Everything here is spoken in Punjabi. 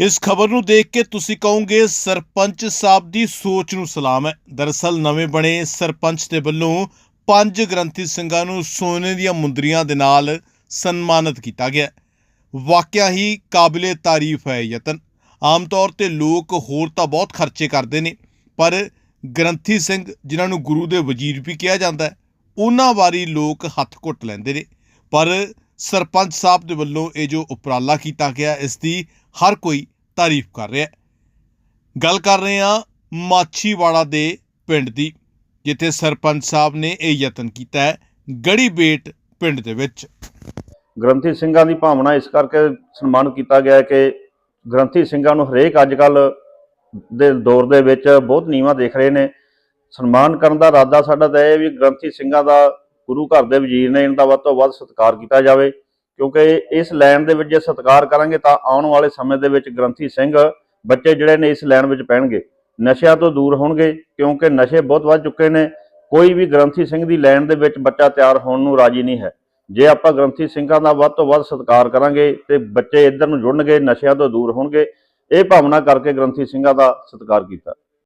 ਇਸ ਖਬਰ ਨੂੰ ਦੇਖ ਕੇ ਤੁਸੀਂ ਕਹੋਗੇ, ਸਰਪੰਚ ਸਾਹਿਬ ਦੀ ਸੋਚ ਨੂੰ ਸਲਾਮ ਹੈ। ਦਰਅਸਲ ਨਵੇਂ ਬਣੇ ਸਰਪੰਚ ਦੇ ਵੱਲੋਂ ਪੰਜ ਗ੍ਰੰਥੀ ਸਿੰਘਾਂ ਨੂੰ ਸੋਨੇ ਦੀਆਂ ਮੁੰਦਰੀਆਂ ਦੇ ਨਾਲ ਸਨਮਾਨਿਤ ਕੀਤਾ ਗਿਆ। ਵਾਕਿਆ ਹੀ ਕਾਬਲੇ ਤਾਰੀਫ ਹੈ ਯਤਨ। ਆਮ ਤੌਰ ਤੇ ਲੋਕ ਹੋਰ ਤਾਂ ਬਹੁਤ ਖਰਚੇ ਕਰਦੇ ਨੇ, ਪਰ ਗ੍ਰੰਥੀ ਸਿੰਘ, ਜਿਨ੍ਹਾਂ ਨੂੰ ਗੁਰੂ ਦੇ ਵਜ਼ੀਰ ਵੀ ਕਿਹਾ ਜਾਂਦਾ ਉਹਨਾਂ ਵਾਰੀ ਲੋਕ ਹੱਥ ਘੁੱਟ ਲੈਂਦੇ ਨੇ। ਪਰ ਸਰਪੰਚ ਸਾਹਿਬ ਦੇ ਵੱਲੋਂ ਇਹ ਜੋ ਉਪਰਾਲਾ ਕੀਤਾ ਗਿਆ, ਇਸ ਦੀ ਹਰ ਕੋਈ ਤਾਰੀਫ ਕਰ ਰਿਹਾ ਹੈ। ਗੱਲ ਕਰ ਰਹੇ ਹਾਂ ਮਾਛੀਵਾੜਾ ਦੇ ਪਿੰਡ ਦੀ, ਜਿੱਥੇ ਸਰਪੰਚ ਸਾਹਿਬ ਨੇ ਇਹ ਯਤਨ ਕੀਤਾ ਹੈ ਗੜੀ ਬੇਟ ਪਿੰਡ ਦੇ ਵਿੱਚ। ਗ੍ਰੰਥੀ ਸਿੰਘਾਂ ਦੀ ਭਾਵਨਾ ਇਸ ਕਰਕੇ ਸਨਮਾਨ ਕੀਤਾ ਗਿਆ ਕਿ ਗ੍ਰੰਥੀ ਸਿੰਘਾਂ ਨੂੰ ਹਰੇਕ ਅੱਜਕੱਲ ਦੇ ਦੌਰ ਦੇ ਵਿੱਚ ਬਹੁਤ ਨੀਵਾਂ ਦੇਖ ਰਹੇ ਨੇ। ਸਨਮਾਨ ਕਰਨ ਦਾ ਇਰਾਦਾ ਸਾਡਾ ਤਾਂ ਇਹ ਵੀ ਗ੍ਰੰਥੀ ਸਿੰਘਾਂ ਦਾ ਗੁਰੂ ਘਰ ਦੇ ਵਜ਼ੀਰ ਨੇ ਇਹਨਾਂ ਦਾ ਵੱਧ ਤੋਂ ਵੱਧ ਸਤਿਕਾਰ ਕੀਤਾ ਜਾਵੇ, ਕਿਉਂਕਿ ਇਸ ਲਾਈਨ ਦੇ ਵਿੱਚ ਜੇ ਸਤਿਕਾਰ ਕਰਾਂਗੇ ਤਾਂ ਆਉਣ ਵਾਲੇ ਸਮੇਂ ਦੇ ਵਿੱਚ ਗ੍ਰੰਥੀ ਸਿੰਘ ਬੱਚੇ ਜਿਹੜੇ ਨੇ ਇਸ ਲਾਈਨ ਵਿੱਚ ਪੈਣਗੇ। ਨਸ਼ਿਆਂ ਤੋਂ ਦੂਰ ਹੋਣਗੇ, ਕਿਉਂਕਿ ਨਸ਼ੇ ਬਹੁਤ ਵੱਧ ਚੁੱਕੇ ਨੇ। ਕੋਈ ਵੀ ਗ੍ਰੰਥੀ ਸਿੰਘ ਦੀ ਲਾਈਨ ਦੇ ਵਿੱਚ ਬੱਚਾ ਤਿਆਰ ਹੋਣ ਨੂੰ ਰਾਜੀ ਨਹੀਂ ਹੈ। ਜੇ ਆਪਾਂ ਗ੍ਰੰਥੀ ਸਿੰਘਾਂ ਦਾ ਵੱਧ ਤੋਂ ਵੱਧ ਸਤਿਕਾਰ ਕਰਾਂਗੇ ਤੇ ਬੱਚੇ ਇੱਧਰ ਨੂੰ ਜੁੜਨਗੇ, ਨਸ਼ਿਆਂ ਤੋਂ ਦੂਰ ਹੋਣਗੇ। ਇਹ ਭਾਵਨਾ ਕਰਕੇ ਗ੍ਰੰਥੀ ਸਿੰਘਾਂ ਦਾ ਸਤਿਕਾਰ ਕੀਤਾ।